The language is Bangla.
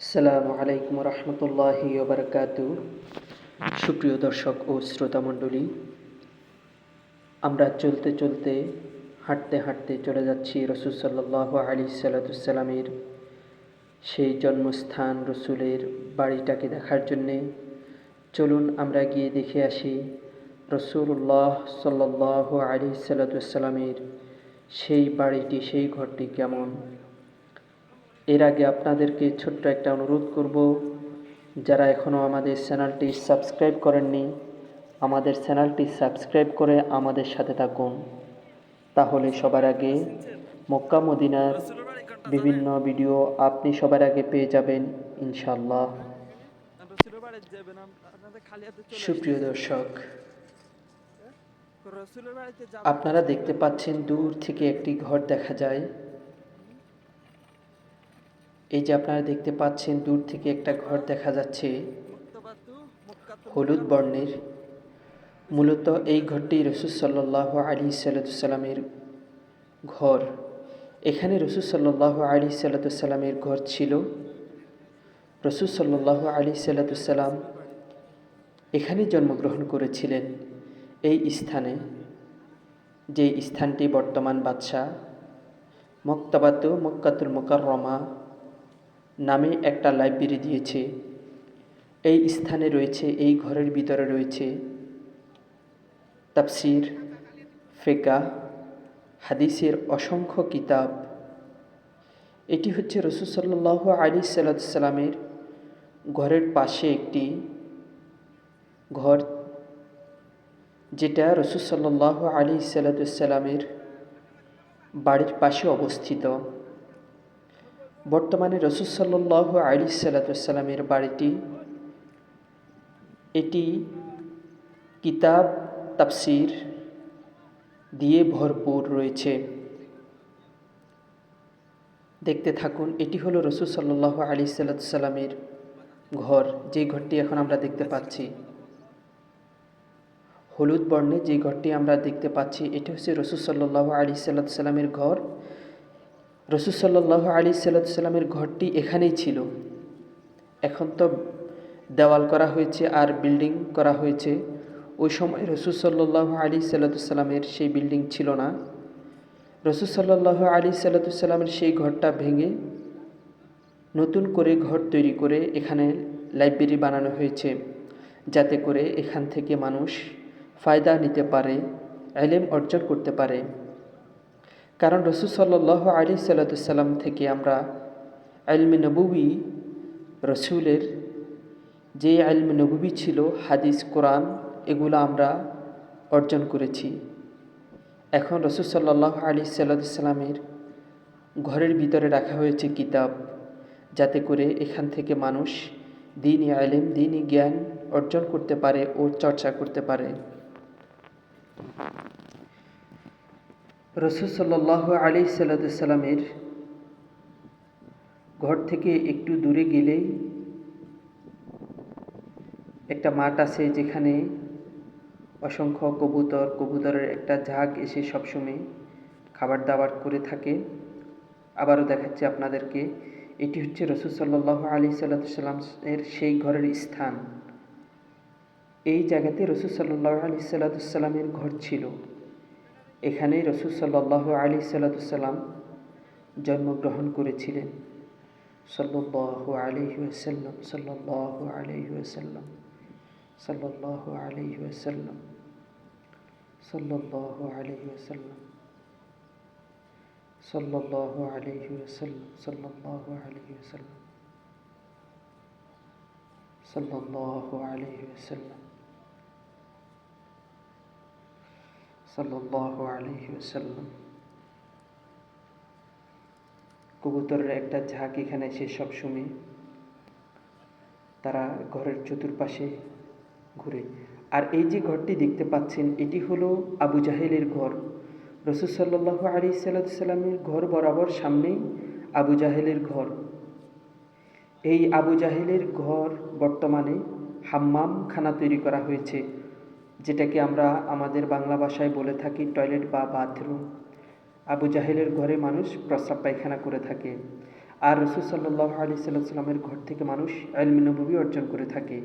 আসসালামু আলাইকুম রহমতুল্লাহি ওবরাকাতু। সুপ্রিয় দর্শক ও শ্রোতা মণ্ডলী, আমরা চলতে চলতে, হাঁটতে হাঁটতে চলে যাচ্ছি রসুল সাল্লাহ আলী সাল্লাতুসাল্লামের সেই জন্মস্থান রসুলের বাড়িটাকে দেখার জন্যে। চলুন আমরা গিয়ে দেখে আসি রসুল্লাহ সাল্লাহ আলী সাল্লাতুসাল্লামের সেই বাড়িটি, সেই ঘরটি কেমন। এর আগে আপনাদেরকে ছোট্ট একটা অনুরোধ করব, যারা এখনও আমাদের চ্যানেলটি সাবস্ক্রাইব করেননি, আমাদের চ্যানেলটি সাবস্ক্রাইব করে আমাদের সাথে থাকুন। তাহলে সবার আগে মক্কা, মদিনার বিভিন্ন ভিডিও আপনি সবার আগে পেয়ে যাবেন ইনশাল্লাহ সুপ্রিয় দর্শক, আপনারা দেখতে পাচ্ছেন দূর থেকে একটি ঘর দেখা যায়। এই যে আপনারা দেখতে পাচ্ছেন, দূর থেকে একটা ঘর দেখা যাচ্ছে হলুদ বর্ণের। মূলত এই ঘরটি রসুল সাল্লাহ আলী সাল্লামের ঘর। এখানে রসুল সাল্লাহ আলী সাল্লামের ঘর ছিল। রসুল সাল্লাহ আলী সাল্লাম এখানে জন্মগ্রহণ করেছিলেন এই স্থানে যে স্থানটি বর্তমান বাদশাহ। মক্তাবাত মক্কাতুল মোকাররমা নামে একটা লাইব্রেরি দিয়েছে। এই স্থানে রয়েছে, এই ঘরের ভিতরে রয়েছে তাফসির ফেকা হাদিসের অসংখ্য কিতাব। এটি হচ্ছে রসুল সাল্লাহ আলী সাল্লামের ঘরের পাশে একটি ঘর, যেটা রসুল সাল্লাহ আলী সাল্লামের বাড়ির পাশে অবস্থিত। বর্তমানে রসুল সাল্লাহ আলী সাল্লামের বাড়িটি, এটি কিতাব তাফসির দিয়ে ভরপুর রয়েছে। দেখতে থাকুন, এটি হলো রসুল সাল্লাহ আলী সাল্লামের ঘর, যে ঘরটি এখন আমরা দেখতে পাচ্ছি। হলুদ বর্ণে যে ঘরটি আমরা দেখতে পাচ্ছি, এটি হচ্ছে রসুল সাল্লাহ আলী সাল্লামের ঘর। রসুল সাল্লাহ আলী সাল্লামের ঘরটি এখানেই ছিল। এখন তো দেওয়াল করা হয়েছে আর বিল্ডিং করা হয়েছে। ওই সময় রসুল সাল্লাহ আলী সাল্লামের সেই বিল্ডিং ছিল না। রসুল সাল্লাহ আলী সাল্লামের সেই ঘরটা ভেঙে নতুন করে ঘর তৈরি করে এখানে লাইব্রেরি বানানো হয়েছে। যাতে করে এখান থেকে মানুষ ফায়দা নিতে পারে, এলেম অর্জন করতে পারে। কারণ রসুল সাল্লাহ আলী সাল্লাম থেকে আমরা আলমে নবী রসুলের যে আলম নবী ছিল, হাদিস, কোরআন, এগুলো আমরা অর্জন করেছি। এখন রসুল সাল্লাহ আলী সাল্লামের ঘরের ভিতরে রাখা হয়েছে কিতাব, যাতে করে এখান থেকে মানুষ দিনই আলেম দিনই জ্ঞান অর্জন করতে পারে ও চর্চা করতে পারে। রসুল সাল্লাহ আলী সাল্লামের ঘর থেকে একটু দূরে গেলেই একটা মাঠ আছে যেখানে অসংখ্য কবুতর, কবুতরের একটা ঝাঁক এসে সবসময় খাবার দাবার করে থাকে। আবারও দেখাচ্ছি আপনাদেরকে, এটি হচ্ছে রসুল সাল্লাহ আলী সাল্লাম এর সেই ঘরের স্থান। এই জায়গাতে রসুল সাল্লাহ আলী সাল্লাতুসাল্লামের ঘর ছিল। এখানেই রসুল সাল্লাহ আলী সাল্লাতুসাল্লাম জন্মগ্রহণ করেছিলেন। সাল্লাহ আলিহাসাল্লাম সাল্লাহ আলিহাসাল্লাম সাল্লাহ আলিহাসাল্লাম সাল্লাহ আলিহাসাল্লাম সাল্লাহ আলিহাসাল্লাম সাল্লাহ আলিহাসাল্লাম সাল্লাহ আলিহাসাল্লাম সাল্লাহ কবুতরের একটা ঝাঁক এখানে এসে সবসময় তারা ঘরের চতুর্পাশে ঘুরে। আর এই যে ঘরটি দেখতে পাচ্ছেন, এটি হলো আবু জাহেলের ঘর। রসুল সাল্লাহ আলী সাল্লামের ঘর বরাবর সামনেই আবু জাহেলের ঘর। এই আবু জাহেলের ঘর বর্তমানে হাম্মাম খানা তৈরি করা হয়েছে। যেটাকে আমরা আমাদের বাংলা ভাষায় বলে থাকি টয়লেট বা বাথরুম। আবু জাহেলের ঘরে মানুষ প্রস্রাব পায়খানা করে থাকে। আর রসুল সাল্লাহ আলি সাল্লামের ঘর থেকে মানুষ আলমিনবী অর্জন করে থাকে।